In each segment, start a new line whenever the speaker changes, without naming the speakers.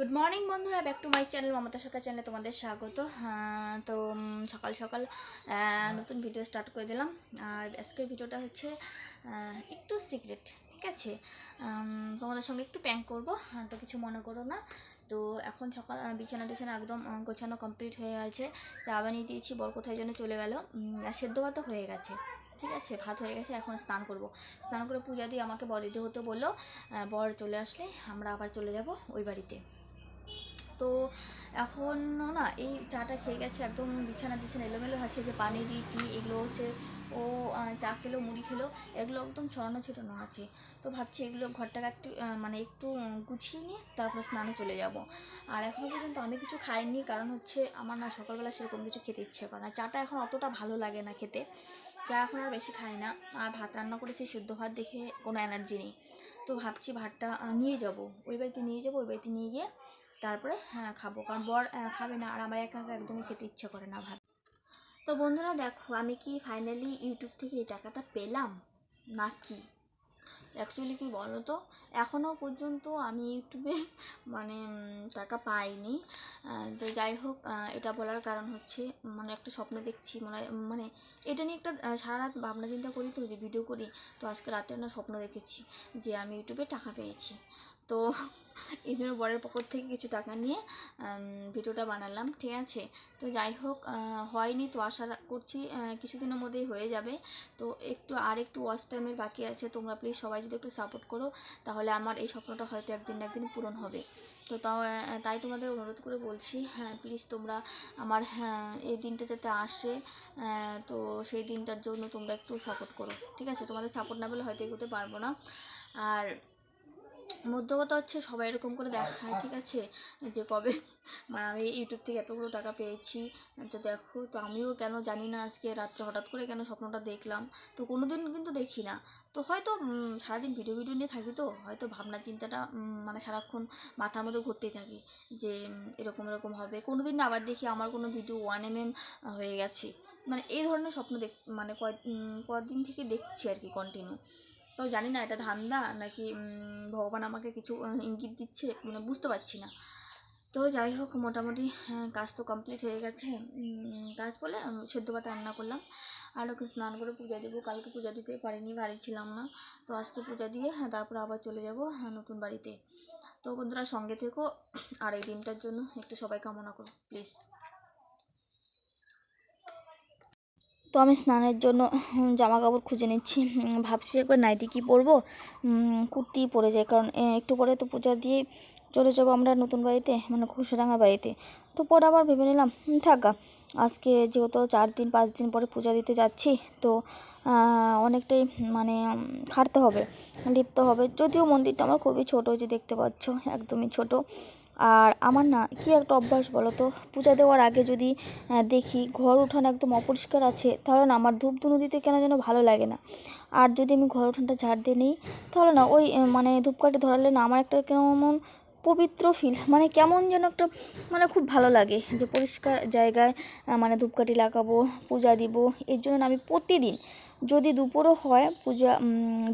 Good morning বন্ধুরা। Back to my channel Mamata Sarkar চ্যানেলে তোমাদের স্বাগত। তো সকাল সকাল নতুন ভিডিও স্টার্ট করে দিলাম। আর আজকের ভিডিওটা হচ্ছে একটু সিক্রেট ঠিক আছে? তোমাদের সঙ্গে একটু প্যাঙ্ক করব। তো কিছু মনে করো না। তো এখন সকাল বিছানা টিছানা একদম গোছানো কমপ্লিট হয়ে আছে চা বানিয়ে দিয়েছি, বর কোথায় যেন চলে গেল। সেদ্ধ ভাতও হয়ে গেছে, ঠিক আছে? ভাত হয়ে গেছে, এখন স্নান করব। স্নান করে পূজা দিয়ে আমাকে বর রেডি হতে বলল বর চলে আসলে, আমরা আবার চলে যাব ওই বাড়িতে। তো এখন না এই চাটা খেয়ে গেছে, একদম বিছানা টিছানা এলোমেলো আছে, যে পানি টি টি এগুলো হচ্ছে, ও চা খেলো, মুড়ি খেলো, এগুলো একদম ছড়ানো ছিটানো আছে। তো ভাবছি এগুলো ঘরটাকে একটু মানে একটু গুছিয়ে নিয়ে তারপর স্নানে চলে যাব। আর এখনও পর্যন্ত আমি কিছু খাইনি, কারণ হচ্ছে আমার না সকালবেলা সেরকম কিছু খেতে ইচ্ছে করে না। চাটা এখন অতটা ভালো লাগে না খেতে। চা এখন আর বেশি খাই না। আর ভাত রান্না করেছি শুদ্ধ ভাত দেখে কোনো এনার্জি নেই। তো ভাবছি ভাতটা নিয়ে যাব। ওই বাড়িতে নিয়ে যাব, ওই বাড়িতে নিয়ে গিয়ে তারপরে হ্যাঁ খাব। কারণ বর খাবে না আর আমার একা একা একদমই খেতে ইচ্ছা করে না ভাত। তো বন্ধুরা দেখো, আমি কি ফাইনালি ইউটিউব থেকে এই টাকাটা পেলাম? না কি অ্যাকচুয়ালি কি বলো তো এখনও পর্যন্ত আমি ইউটিউবে মানে টাকা পাইনি। তো যাই হোক এটা বলার কারণ হচ্ছে মানে একটা স্বপ্ন দেখছি মানে মানে এটা নিয়ে একটা সারা রাত ভাবনা চিন্তা করি তো যে ভিডিও করি, তো আজকে রাতে না স্বপ্ন দেখেছি যে আমি ইউটিউবে টাকা পেয়েছি। তো এই জন্য বরের পকেট থেকে কিছু টাকা নিয়ে ভিডিওটা বানালাম, ঠিক আছে? তো যাই হোক হয়নি তো আশা করছি কিছুদিনের মধ্যেই হয়ে যাবে। তো একটু আর একটু ওয়াচ টাইমের বাকি আছে, তোমরা প্লিজ সবাই যদি একটু সাপোর্ট করো, তাহলে আমার এই স্বপ্নটা হয়তো একদিন না একদিন পূরণ হবে। তো তাও তাই তোমাদের অনুরোধ করে বলছি হ্যাঁ প্লিজ তোমরা আমার হ্যাঁ এই দিনটা যাতে আসে তো সেই দিনটার জন্য তোমরা একটু সাপোর্ট করো, ঠিক আছে? তোমাদের সাপোর্ট না পেলে হয়তো এগোতে পারব না। আর মধ্য কথা হচ্ছে সবাই এরকম করে দেখায় ঠিক আছে? যে কবে মানে আমি ইউটিউব থেকে এতগুলো টাকা পেয়েছি তো দেখো তো আমিও কেন জানি না আজকে রাত্রে হঠাৎ করে কেন স্বপ্নটা দেখলাম তো কোনো দিন কিন্তু দেখি না। তো হয়তো সারাদিন ভিডিও ভিডিও নিয়ে থাকি তো হয়তো ভাবনা চিন্তাটা মানে সারাক্ষণ মাথার মধ্যে ঘুরতেই থাকে যে এরকম এরকম হবে। কোনো দিন না আবার দেখি আমার কোনো ভিডিও ওয়ান এম এম হয়ে গেছে। মানে এই ধরনের স্বপ্ন দেখ মানে কয় কদিন থেকে দেখছি আর কি কন্টিনিউ তো জানি না এটা ধান্দা নাকি ভগবান আমাকে কিছু ইঙ্গিত দিচ্ছে মানে বুঝতে পারছি না। তো যাই হোক মোটামুটি হ্যাঁ, কাজ তো কমপ্লিট হয়ে গেছে। কাজ বলে সেদ্ধ ভাত রান্না করলাম। আর ওকে স্নান করে পূজা দেবো কালকে পূজা দিতে পারিনি বাড়ি ছিলাম না। তো আজকে পূজা দিয়ে হ্যাঁ তারপরে আবার চলে যাব হ্যাঁ নতুন বাড়িতে। তো বন্ধুরা সঙ্গে থেকো আর এই দিনটার জন্য একটু সবাই কামনা করো প্লিজ তো আমি স্নানের জন্য জামা কাপড় খুঁজে নিচ্ছি। ভাবছি একবার নাইটি কি পরবো? কুর্তি পরে যাই, কারণ একটু পরে তো পূজা দিয়ে চলে যাব আমরা নতুন বাড়িতে মানে ঘুষরাঙা বাড়িতে। তো পরে আবার ভেবে নিলাম থাকা আজকে যেহেতু চার দিন, পাঁচ দিন পরে পূজা দিতে যাচ্ছি, তো অনেকটাই মানে খাটতে হবে, লিপতে হবে। যদিও মন্দিরটা আমার খুবই ছোটো যে দেখতে পাচ্ছ, একদমই ছোট। আর আমার না কি একটা অভ্যাস বলো তো পূজা দেওয়ার আগে যদি দেখি ঘর উঠান একদম অপরিষ্কার আছে, তাহলে না আমার ধূপ ধুনো দিতে কেন যেন ভালো লাগে না। আর যদি আমি ঘর উঠানটা ঝাড় দিয়ে নিই, তাহলে না ওই মানে ধূপকাঠি ধরালে না আমার একটা কেমন পবিত্র ফিল মানে কেমন যেন একটা মানে খুব ভালো লাগে যে পরিষ্কার জায়গায় মানে ধূপকাঠি লাগাবো, পূজা দিব, এর জন্য না আমি প্রতিদিন যদি দুপুরও হয় পূজা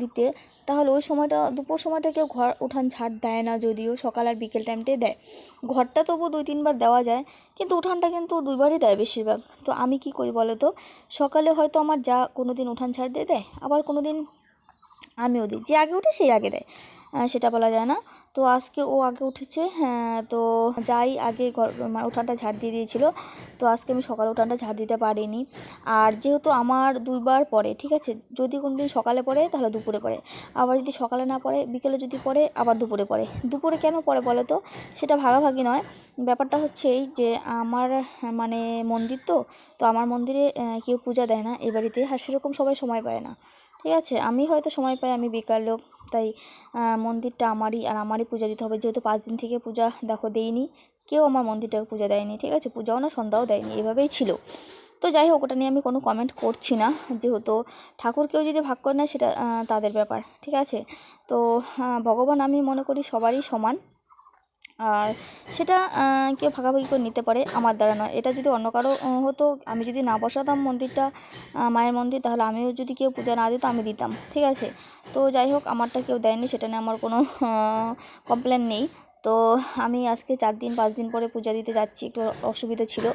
দিতে, তাহলে ওই সময়টা, দুপুর সময়টা কেউ ঘর উঠান ছাড় দেয় না যদিও, সকাল আর বিকেল টাইমটাই দেয়। ঘরটা তবু দুই তিনবার দেওয়া যায়, কিন্তু উঠানটা কিন্তু দুইবারই দেয় বেশিরভাগ। তো আমি কি করি বলো তো সকালে হয়তো আমার যা কোনো দিন উঠান ছাড় দিয়ে দেয়, আবার কোনো দিন আমিও দিই। যে আগে উঠে সেই আগে দেয়। সেটা বলা যায় না। তো আজকে ও আগে উঠেছে হ্যাঁ তো যাই, আগে ঘর উঠানটা ঝাড় দিয়ে দিয়েছিল। তো আজকে আমি সকালে উঠানটা ঝাড় দিতে পারিনি। আর যেহেতু আমার দুইবার পড়ে, ঠিক আছে? যদি কোনো দিন সকালে পড়ে, তাহলে দুপুরে পড়ে। আবার যদি সকালে না পড়ে, বিকেলে যদি পড়ে, আবার দুপুরে পড়ে। দুপুরে কেন পড়ে বলো তো? সেটা ভাগাভাগি নয়। ব্যাপারটা হচ্ছে এই যে আমার মানে মন্দির তো তো আমার মন্দিরে কেউ পূজা দেয় না। এ বাড়িতে, আর সেরকম সবাই সময় পায় না। ঠিক আছে, আমি হয়তো সময় পাই, আমি বেকার লোক, তাই মন্দিরটা আমারই, আর আমারই পূজা দিতে হবে। যেহেতু পাঁচ দিন থেকে পূজা দেখো দেইনি, কেউ আমার মন্দিরটাকে পূজা দেয়নি, ঠিক আছে? পূজাও না, সন্ধ্যাও দেয়নি, এভাবেই ছিল। তো যাই হোক, ওটা নিয়ে আমি কোনো কমেন্ট করছি না, যেহেতু ঠাকুর কেউ যদি ভাগ করে নেয়, সেটা তাদের ব্যাপার, ঠিক আছে? তো ভগবান আমি মনে করি সবারই সমান। আর সেটা কেউ ভাগাভাগি করে নিতে পারে আমার দ্বারা নয়। এটা যদি অন্য কারও হতো, আমি যদি না বসাতাম মন্দিরটা মায়ের মন্দির, তাহলে আমিও যদি কেউ পূজা না দিত, আমি দিতাম। ঠিক আছে? তো যাই হোক, আমারটা কেউ দেয়নি, সেটা নিয়ে আমার কোনো কমপ্লেন নেই। তো আমি আজকে চার দিন, পাঁচ দিন পরে পূজা দিতে যাচ্ছি, একটু অসুবিধা ছিল।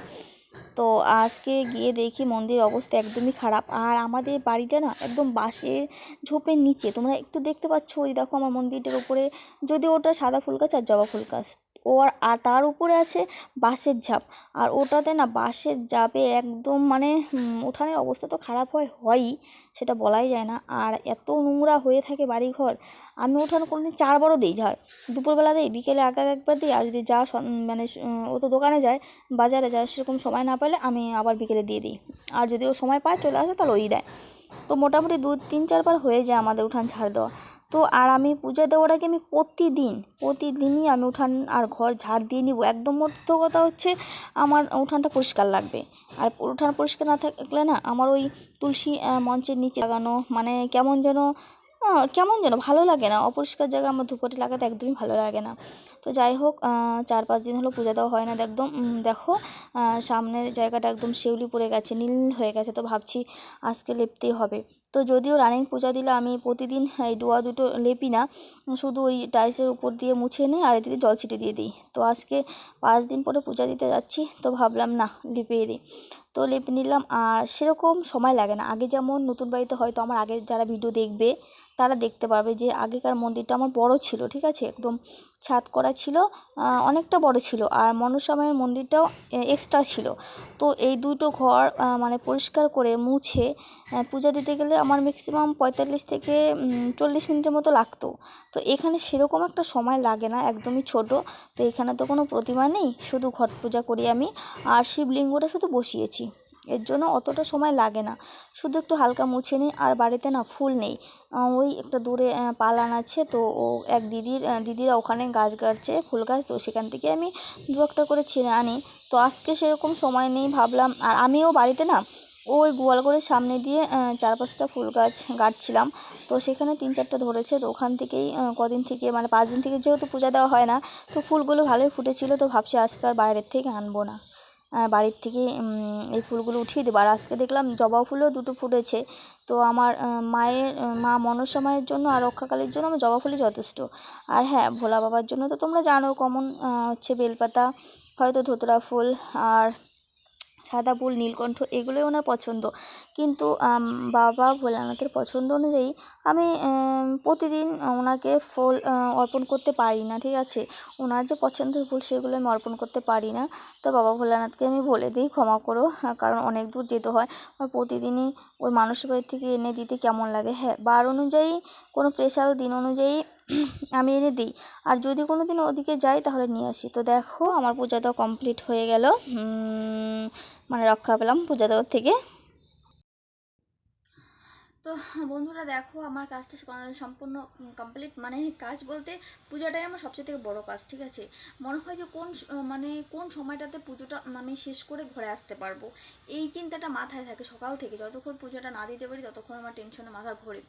তো আজকে গিয়ে দেখি মন্দিরের অবস্থা একদমই খারাপ। আর আমাদের বাড়িটা না একদম বাঁশের ঝোপের নিচে। তোমরা একটু দেখতে পাচ্ছ ওই দেখো আমার মন্দিরটার উপরে। যদি ওটা সাদা ফুল গাছ আর জবা ফুল গাছ ও আর তার উপরে আছে বাঁশের ঝাপ। আর ওটাতে না বাঁশের ঝাপে একদম মানে উঠানের অবস্থা তো খারাপ হয়, হয়ই, সেটা বলাই যায় না। আর এত নোংরা হয়ে থাকে বাড়িঘর, আমি উঠানে কোনোদিন চারবারও দিই ঝাড়। দুপুরবেলা দিই, বিকেলে আগে একবার দিই, আর যদি যা মানে ও তো দোকানে যায়, বাজারে যায়, সেরকম সময় না পেলে আমি আবার বিকেলে দিয়ে দিই। আর যদি ও সময় পায়, চলে আসে, তাহলে ওই দেয়। তো মোটামুটি দু, তিন চারবার হয়ে যায় আমাদের উঠান ঝাড় দেওয়া। তো আর আমি পূজা দেওয়ার আগে আমি প্রতিদিন, প্রতিদিনই আমি উঠান আর ঘর ঝাড় দিয়ে নিব। একদম মধ্য কথা হচ্ছে আমার উঠানটা পরিষ্কার লাগবে। আর উঠান পরিষ্কার না থাকলে না আমার ওই তুলসী মঞ্চের নিচে লাগানো মানে কেমন যেন কেমন যেন ভালো লাগে না। অপরিষ্কার জায়গা আমার ধূপকাঠি লাগাতে একদমই ভালো লাগে না। তো যাই হোক চার পাঁচ দিন হলো পূজা দেওয়া হয় না। একদম দেখো সামনের জায়গাটা একদম শিউলি পড়ে গেছে, নীল হয়ে গেছে। তো ভাবছি আজকে লেপতেই হবে। তো যদিও রানিং পূজা দিলে আমি প্রতিদিন, এই ডোয়া দুটো লেপি না, শুধু ওই টাইলসের উপর দিয়ে মুছে নিই আর এদিকে জল ছিটে দিয়ে দিই। তো আজকে পাঁচ দিন পরে পূজা দিতে যাচ্ছি, তো ভাবলাম না, লিপিয়ে দিই। তো লেপে নিলাম আর সেরকম সময় লাগে না। আগে যেমন নতুন বাড়িতে হয়তো আমার আগের যারা ভিডিও দেখবে, তারা দেখতে পারবে যে আগেকার মন্দিরটা আমার বড় ছিল, ঠিক আছে? একদম ছাদ করা ছিল অনেকটা বড় ছিল আর মনসামায়ের মন্দিরটাও এক্সট্রা ছিল। তো এই দুটো ঘর মানে পরিষ্কার করে মুছে পূজা দিতে গেলে আমার ম্যাক্সিমাম পঁয়তাল্লিশ থেকে চল্লিশ মিনিটের মতো লাগতো। তো এখানে সেরকম একটা সময় লাগে না, একদমই ছোট। তো এখানে তো কোনো প্রতিমা নেই, শুধু ঘট পূজা করি আমি। আর শিবলিঙ্গটা শুধু বসিয়েছি, এর জন্য অতটা সময় লাগে না। শুধু একটু হালকা মুছে নিই, আর বাড়িতে না ফুল নেই। ওই একটা দূরে পালান আছে, তো ও এক দিদির দিদিরা ওখানে গাছ গাড়ছে, ফুল গাছ, তো সেখান থেকে আমি দু একটা করে ছিঁড়ে আনি। তো আজকে সেরকম সময় নেই, ভাবলাম, আর আমিও বাড়িতে না ওই গোয়াল গোয়ালঘরের সামনে দিয়ে চার পাঁচটা ফুল গাছ গাড়ছিলাম তো সেখানে তিন চারটা ধরেছে। তো ওখান থেকেই কদিন থেকে মানে পাঁচ দিন থেকে যেহেতু পূজা দেওয়া হয় না, তো ফুলগুলো ভালোই ফুটেছিল। তো ভাবছি আজকে আর বাইরের থেকে আনব না। বাড়ির থেকে এই ফুলগুলো উঠিয়ে দেবো। আর আজকে দেখলাম জবা ফুলও দুটো ফুটেছে। তো আমার মায়ের মা মনসা মায়ের জন্য আর রক্ষাকালীর জন্য আমার জবা ফুলই যথেষ্ট। আর হ্যাঁ ভোলা বাবার জন্য তো তোমরা জানো, কমন হচ্ছে বেলপাতা, হয়তো ধোতরা ফুল, আর সাদা ফুল নীলকণ্ঠ এগুলোই ওনার পছন্দ। কিন্তু বাবা ভোলানাথের পছন্দ অনুযায়ী আমি প্রতিদিন ওনাকে ফুল অর্পণ করতে পারি না ঠিক আছে? ওনার যে পছন্দের ফুল সেগুলো আমি অর্পণ করতে পারি না। তো বাবা ভোলানাথকে আমি বলে দিই ক্ষমা করো হ্যাঁ, কারণ অনেক দূর যেতে হয়। আর প্রতিদিনই ওই মানুষের বাড়ি থেকে এনে দিতে কেমন লাগে হ্যাঁ বার অনুযায়ী কোনো স্পেশাল দিন অনুযায়ী আমি এনে দিই। আর যদি কোনো দিন ওদিকে যাই তাহলে নিয়ে আসি। তো দেখো আমার পূজা তো কমপ্লিট হয়ে গেল। মানে রক্ষা পেলাম পূজা দেওয়ার থেকে। তো বন্ধুরা দেখো, আমার কাজটা সম্পূর্ণ কমপ্লিট মানে কাজ বলতে পূজাটাই আমার সবচেয়ে থেকে বড় কাজ, ঠিক আছে? মনে হয় যে কোন মানে কোন সময়টাতে পুজোটা আমি শেষ করে ঘরে আসতে পারব? এই চিন্তাটা মাথায় থাকে সকাল থেকে, যতক্ষণ পুজোটা না দিতে পারি ততক্ষণ আমার টেনশনে মাথা ঘোরে।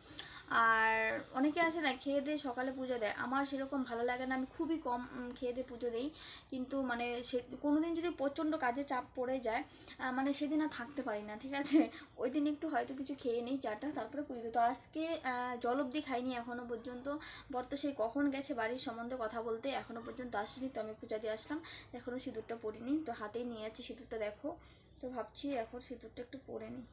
আর অনেকে আছে না, খেয়ে দিয়ে সকালে পুজো দেয়। আমার সেরকম ভালো লাগে না, আমি খুবই কম খেয়ে দিয়ে পুজো দিই। কিন্তু মানে সে কোনো দিন যদি প্রচণ্ড কাজে চাপ পড়ে যায় মানে সেদিন আর থাকতে পারি না, ঠিক আছে? ওই দিন একটু হয়তো কিছু খেয়ে নিই, চাটা তারপরে পুজো। তো আজকে জল অবধি খাইনি এখনও পর্যন্ত। বর তো সেই কখন গেছে বাড়ির সম্বন্ধে কথা বলতে এখনও পর্যন্ত আসেনি, তো আমি পূজা দিয়ে আসলাম। এখনও সিঁদুরটা পরিনি, তো হাতেই নিয়ে আছি সিঁদুরটা, দেখো। তো ভাবছি এখন সিঁদুরটা একটু পরে নিই।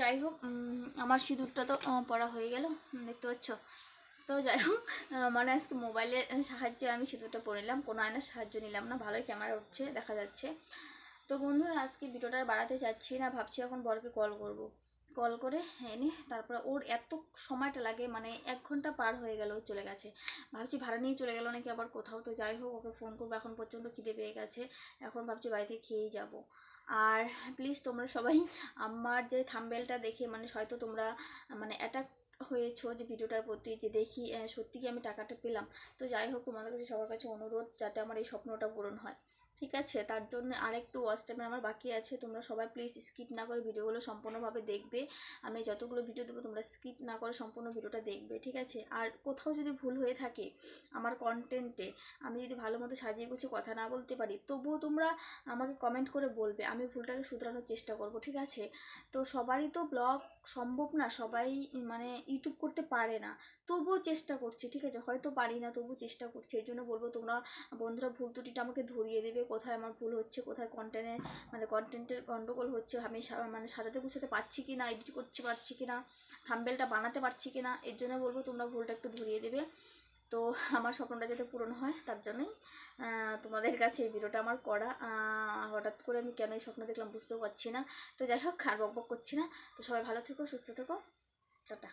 যাই হোক আমার সিঁদুরটা তো পরা হয়ে গেল দেখতে পাচ্ছ? তো যাই হোক মানে আজকে মোবাইলের সাহায্যে আমি সিঁদুরটা পরে নিলাম, কোনো আয়নার সাহায্য নিলাম না, ভালোই ক্যামেরা উঠছে, দেখা যাচ্ছে। তো বন্ধুরা, আজকে ভিডিওটা বাড়াতে যাচ্ছি না, ভাবছি এখন বরকে কল করব। কল করে এনে তারপরে ওর এত সময়টা লাগে মানে এক ঘণ্টা পার হয়ে গেল, চলে গেছে। ভাবছি ভাড়া নিয়ে চলে গেল নাকি, আবার কোথাও তো যাই হোক, ওকে ফোন করব, এখন পর্যন্ত খিদে পেয়ে গেছে, এখন ভাবছি বাড়িতে খেয়েই যাব। আর প্লিজ তোমরা সবাই আমার যে থাম্বেলটা দেখে মানে হয়তো তোমরা মানে অ্যাটাক হয়েছো যে ভিডিওটার প্রতি, যে দেখি সত্যি কি আমি টাকাটা পেলাম। তো যাই হোক, তোমাদের কাছে সবার কাছে অনুরোধ, যাতে আমার এই স্বপ্নটা পূরণ হয়। ঠিক আছে? তার জন্য আরেকটু ওয়াচ টাইম আমার বাকি আছে। তোমরা সবাই প্লিজ স্কিপ না করে ভিডিওগুলো সম্পূর্ণভাবে দেখবে। আমি যতগুলো ভিডিও দেবো, তোমরা স্কিপ না করে সম্পূর্ণ ভিডিওটা দেখবে, ঠিক আছে? আর কোথাও যদি ভুল হয়ে থাকে আমার কন্টেন্টে আমি যদি ভালো মতো সাজিয়ে গুছিয়ে কথা না বলতে পারি, তবুও তোমরা আমাকে কমেন্ট করে বলবে, আমি ভুলটাকে শুধরানোর চেষ্টা করব, ঠিক আছে? তো সবারই তো ব্লগ সম্ভব না, সবাই মানে ইউটিউব করতে পারে না। তবুও চেষ্টা করছে, ঠিক আছে? হয়তো পারি না, তবুও চেষ্টা করছে এই জন্য বলব তোমরা বন্ধুরা ভুল ত্রুটিটা আমাকে ধরিয়ে দেবে কোথায় আমার ভুল হচ্ছে, কোথায় কন্টেন্টের মানে কন্টেন্টের গন্ডগোল হচ্ছে, আমি মানে সাজাতে গুছাতে পারছি কি না এডিট করতে পারছি কি না থাম্বেলটা বানাতে পারছি কি না এর জন্য বলব তোমরা ভুলটা একটু ধরিয়ে দেবে। তো আমার স্বপ্নটা যাতে পূরণ হয়, তার জন্যই তোমাদের কাছে এই ভিডিওটা আমার করা। হঠাৎ করে আমি কেন এই স্বপ্ন দেখলাম বুঝতেও পারছি না। তো যাই হোক, আর বক করছি না। তো সবাই ভালো থেকো, সুস্থ থেকো। টাটা।